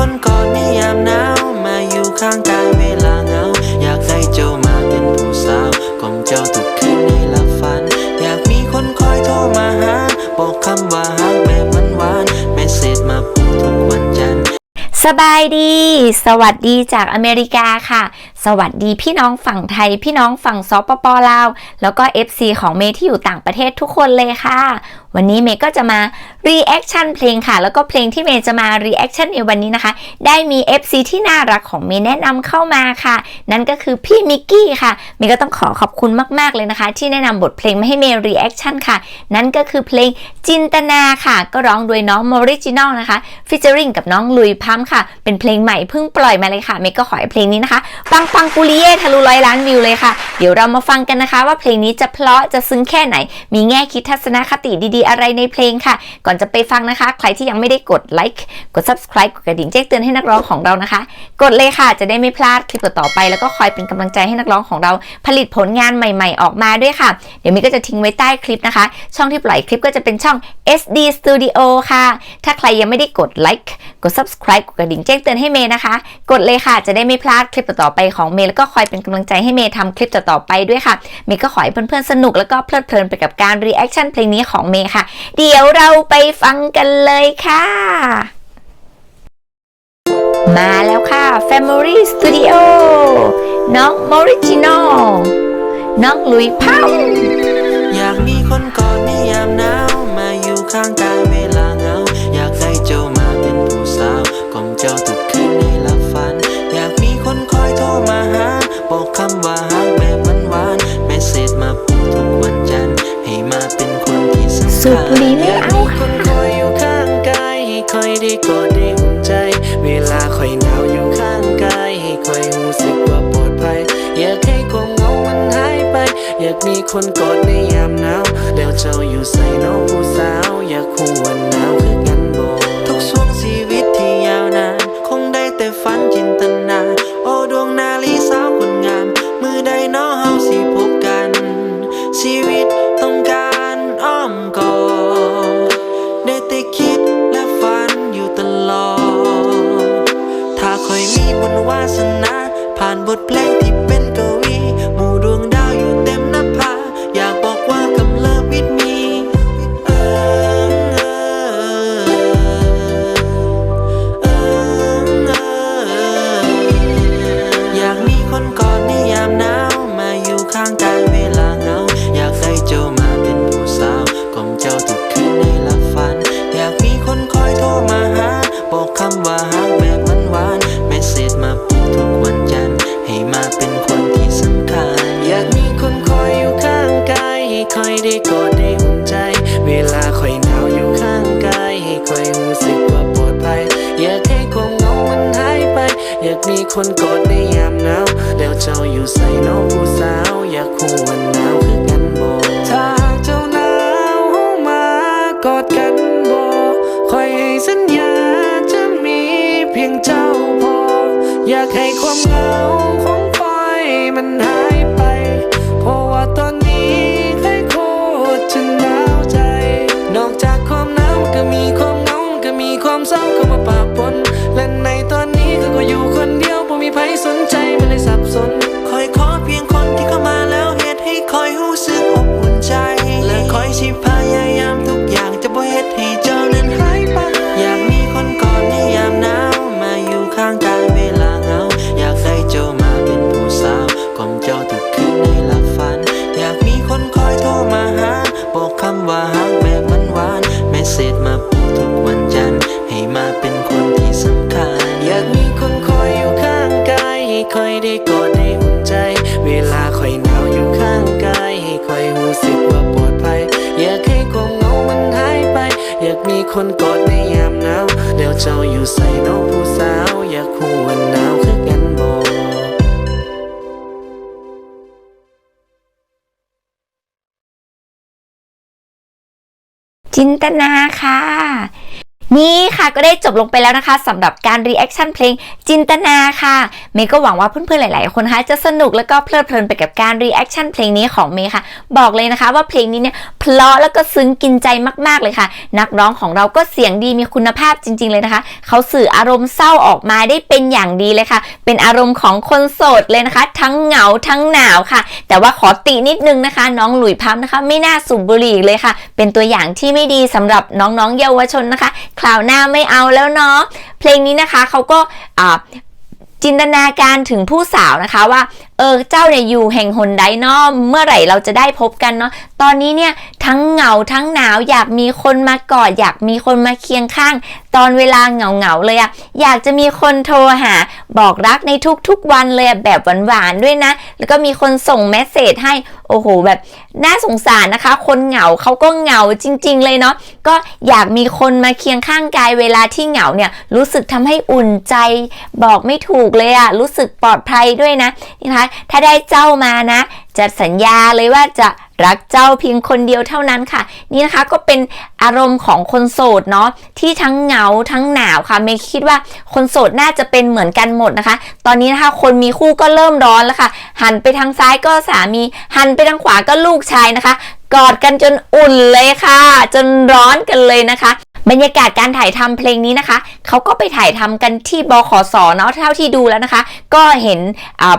คนกอดในยามหนาวมาอยู่ข้างกายเวลาเหงา อยากได้เจ้ามาเป็นผู้สาวกล่อมเจ้าทุกคืนในหลับฝัน อยากมีคนคอยโทรมาหา บอกคำว่าฮักแบบหวานๆเมสเซจมาพูดทุกวันจันทร์สบายดี สวัสดีจากอเมริกาค่ะสวัสดีพี่น้องฝั่งไทย พี่น้องฝั่งสปปลาว แล้วก็ FC ของเมย์ที่อยู่ต่างประเทศทุกคนเลยค่ะ วันนี้เมย์ก็จะมา reaction เพลงค่ะ แล้วก็เพลงที่เมย์จะมา reaction ในวันนี้นะคะ ได้มี FC ที่น่ารักของเมย์แนะนำเข้ามาค่ะ นั่นก็คือพี่มิกกี้ค่ะ เมย์ก็ต้องขอขอบคุณมาก ๆ เลยนะคะ ที่แนะนำบทเพลงมาให้เมย์ reaction ค่ะ นั่นก็คือเพลงจินตนาค่ะ ก็ร้องโดยน้องมอริจินอลนะคะ featuring กับน้องลุยพัมค่ะ เป็นเพลงใหม่เพิ่งปล่อยมาเลยค่ะ เมย์ก็ขอให้เพลงนี้นะคะปังปังปุริเย่ทะลุร้อยล้านวิวเลยค่ะ เดี๋ยวเรามาฟังกันนะคะ ว่าเพลงนี้จะเพราะจะซึ้งแค่ไหน มีแง่คิดทัศนคติดีๆ อะไรในเพลงค่ะ ก่อนจะไปฟังนะคะ ใครที่ยังไม่ได้กดไลค์กด subscribe กดกระดิ่งแจ้งเตือนให้นักร้องของเรานะคะ กดเลยค่ะจะได้ไม่พลาดคลิปต่อไป แล้วก็คอยเป็นกำลังใจให้นักร้องของเราผลิตผลงานใหม่ ๆ ออกมาด้วยค่ะ เดี๋ยวมีก็จะทิ้งไว้ใต้คลิปนะคะ ช่องที่ปล่อยคลิปก็จะเป็นช่อง SD Studio ค่ะ ถ้าใครยังไม่ได้กดไลค์กด subscribe กดกระดิ่งแจ้งเตือนให้เมย์นะคะ กดเลยค่ะจะได้ไม่พลาดคลิปต่อไปของเมย์แล้วก็คอยเป็นกำลังใจให้เมย์ทำคลิปต่อๆไปด้วยค่ะ เมย์ก็ขอให้เพื่อนๆสนุกแล้วก็เพลิดเพลินไปกับการ reaction เพลงนี้ของเมย์ค่ะ เดี๋ยวเราไปฟังกันเลยค่ะ มาแล้วค่ะ Family Studio น้อง Moriginal น้องลุยพัมอยากมีคนกอดในยามหนาวมาอยู่ข้างกาย มีคนกอดในยามหนาว แล้วเจ้าอยู่ใส่น้องผู้สาว อยากคู่วันหนาวคือกันบอกทุกช่วงชีวิตที่ยาวนาน คงได้แต่ฝันจินตนา โอ้ดวงนาลีสาวคนงาม มือใดน้อเฮาสิพบกัน ชีวิตต้องการอ้อมกอดได้แต่คิดและฝันอยู่ตลอด ถ้าคอยมีบุญวาสนา ผ่านบทเพลงที่ คนกอดในยามหนาวแล้วเจ้าอยู่ใส่น้องผู้สาว อยากคู่วันหนาวคือกันบอถ้าเจ้าหนาวมากอดกันบอคอยให้สัญญาจะมีเพียงเจ้าพอ อยากให้ความเหงาของคอยมันหายไป เพราะว่าตอนนี้ใครโคตรจะหนาวใจ นอกจากความหนาวก็มีความเหงาก็มีความเศร้าเข้ามาปะปนและในตอนนี้ก็ก็อยู่ มีใครสนใจมันเลยสับสน จินตนาค่ะ นี่ค่ะก็ได้จบลงไปแล้วนะคะสำหรับการรีแอคชั่นเพลงจินตนาค่ะ เมย์ก็หวังว่าเพื่อนๆหลาย ๆ คนนะคะจะสนุกแล้วก็เพลิดเพลินไปกับการรีแอคชั่นเพลงนี้ของเมย์ค่ะ บอกเลยนะคะว่าเพลงนี้เนี่ยเพราะแล้วก็ซึ้งกินใจมากๆเลยค่ะ นักร้องของเราก็เสียงดีมีคุณภาพจริง ๆ เลยนะคะ เขาสื่ออารมณ์เศร้าออกมาได้เป็นอย่างดีเลยค่ะ เป็นอารมณ์ของคนโสดเลยนะคะ ทั้งเหงาทั้งหนาวค่ะ แต่ว่าขอตินิดนึงนะคะ น้องหลุยพัมนะคะ ไม่น่าสูบบุหรี่เลยค่ะ เป็นตัวอย่างที่ไม่ดีสำหรับน้องๆเยาวชนนะคะคราวหน้าไม่เอาแล้วเนาะเพลงนี้นะคะเขาก็จินตนาการถึงผู้สาวนะคะว่า เออเจ้าเนี่ยอยู่แห่งหนใดเนาะเมื่อไหร่เราจะได้พบกันเนาะตอนนี้เนี่ยทั้งเหงาทั้งหนาวอยากมีคนมากอดอยากมีคนมาเคียงข้าง ตอนเวลาเหงาเหงาๆเลยอะอยากจะมีคนโทรหา บอกรักในทุกๆวันเลยแบบหวานๆด้วยนะ แล้วก็มีคนส่งเมสเซจให้โอ้โหแบบน่าสงสารนะคะ คนเหงาเขาก็เหงาจริง ๆ เลยเนาะก็อยากมีคนมาเคียงข้างกายเวลาที่เหงาเนี่ยรู้สึกทำให้อุ่นใจบอกไม่ถูกเลยอะรู้สึกปลอดภัยด้วยนะนะคะถ้าได้เจ้ามานะ จะสัญญาเลยว่าจะรักเจ้าเพียงคนเดียวเท่านั้นค่ะ นี่นะคะก็เป็นอารมณ์ของคนโสดเนาะที่ทั้งเหงาทั้งหนาวค่ะเมย์คิดว่าคนโสดน่าจะเป็นเหมือนกันหมดนะคะ ตอนนี้นะคะคนมีคู่ก็เริ่มร้อนแล้วค่ะ หันไปทางซ้ายก็สามี หันไปทางขวาก็ลูกชายนะคะ กอดกันจนอุ่นเลยค่ะ จนร้อนกันเลยนะคะ บรรยากาศการถ่ายทำเพลงนี้นะคะ เขาก็ไปถ่ายทำกันที่บขสเนาะเท่าที่ดูแล้วนะคะ ก็เห็น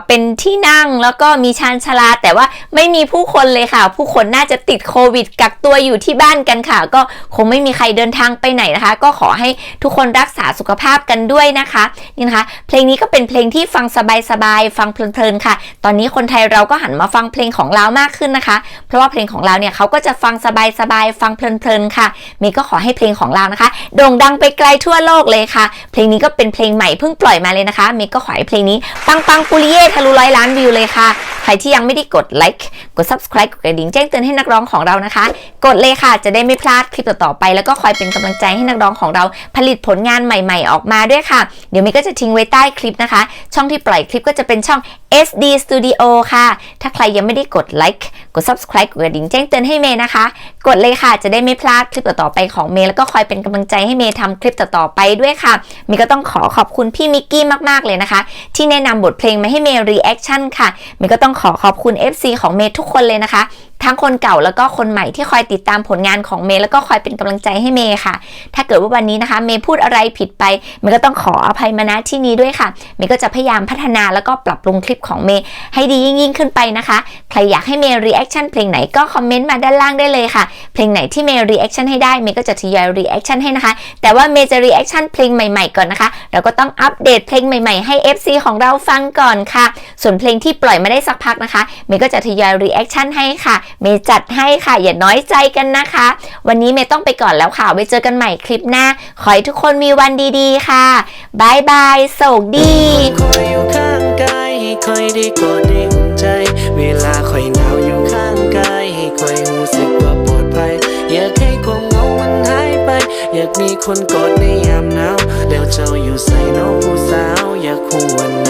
เป็นที่นั่งแล้วก็มีชานชาลา แต่ว่าไม่มีผู้คนเลยค่ะ ผู้คนน่าจะติดโควิด กักตัวอยู่ที่บ้านกันค่ะ ก็คงไม่มีใครเดินทางไปไหนนะคะ ก็ขอให้ทุกคนรักษาสุขภาพกันด้วยนะคะนี่นะคะ เพลงนี้ก็เป็นเพลงที่ฟังสบายๆฟังเพลินๆค่ะ ตอนนี้คนไทยเราก็หันมาฟังเพลงของเรามากขึ้นนะคะ เพราะว่าเพลงของเราเนี่ยเขาก็จะฟังสบายๆฟังเพลินๆค่ะเมย์ก็ขอให้เพลงของเรานะคะโด่งดังไปไกลทั่วโลกเลยค่ะ เพลงนี้ก็เป็นเพลงใหม่เพิ่งปล่อยมาเลยนะคะเมย์ก็ขอให้เพลงนี้ปังปังปุริเย่ทะลุร้อยล้านวิวเลยค่ะ ใครที่ยังไม่ได้กดไลค์กด subscribe กดกระดิ่งแจ้งเตือนให้นักร้องของเรานะคะ กดเลยค่ะจะได้ไม่พลาดคลิปต่อๆไป แล้วก็คอยเป็นกำลังใจให้นักร้องของเราผลิตผลงานใหม่ ๆ ออกมาด้วยค่ะ เดี๋ยวเมย์ก็จะทิ้งไว้ใต้คลิปนะคะ ช่องที่ปล่อยคลิปก็จะเป็นช่อง SD Studio ค่ะ ถ้าใครยังไม่ได้กดไลค์กด subscribe กดกระดิ่งแจ้งเตือนให้เมย์นะคะ กดเลยค่ะจะได้ไม่พลาดคลิปต่อๆไปของเมย์แล้วก็คอยเป็นกำลังใจให้เมย์ทำคลิปต่อๆไปด้วยค่ะเมย์ก็ต้องขอขอบคุณพี่มิกกี้มากๆเลยนะคะ ที่แนะนำบทเพลงมาให้เมย์รีแอคชั่นค่ะเมย์ก็ต้องขอขอบคุณ FC ของเมย์ทุกคนเลยนะคะทั้งคนเก่าแล้วก็คนใหม่ที่คอยติดตามผลงานของเมย์แล้วก็คอยเป็นกำลังใจให้เมย์ค่ะ ถ้าเกิดว่าวันนี้นะคะ เมย์พูดอะไรผิดไป เมย์ก็ต้องขออภัยมาณที่นี้ด้วยค่ะ เมย์ก็จะพยายามพัฒนาแล้วก็ปรับปรุงคลิปของเมย์ให้ดียิ่งยิ่งขึ้นไปนะคะ ใครอยากให้เมย์รีแอคชั่นเพลงไหนก็คอมเมนต์มาด้านล่างได้เลยค่ะ เพลงไหนที่เมย์รีแอคชั่นให้ได้ เมย์ก็จะทยอยรีแอคชั่นให้นะคะ แต่ว่าเมย์จะรีแอคชั่นเพลงใหม่ๆก่อนนะคะ เราก็ต้องอัปเดตเพลงใหม่ๆให้ FC ของเราฟังก่อนค่ะ ส่วนเพลงที่ปล่อยมาได้สักพักนะคะเมย์ก็จะทยอยรีแอคชั่นให้ค่ะ เมย์จัดให้ค่ะ อย่าน้อยใจกันนะคะ วันนี้เมย์ต้องไปก่อนแล้วค่ะไว้เจอกันใหม่คลิปหน้า ขอให้ทุกคนมีวันดีๆ ค่ะบายบายโศกดีคอยอยู่ข้างกายคอยได้กอดได้อุ่นใจเวลา มีคนกอดในยามหนาวแล้วเจ้าอยู่ใส่น้องผู้สาวอยากคู่วัน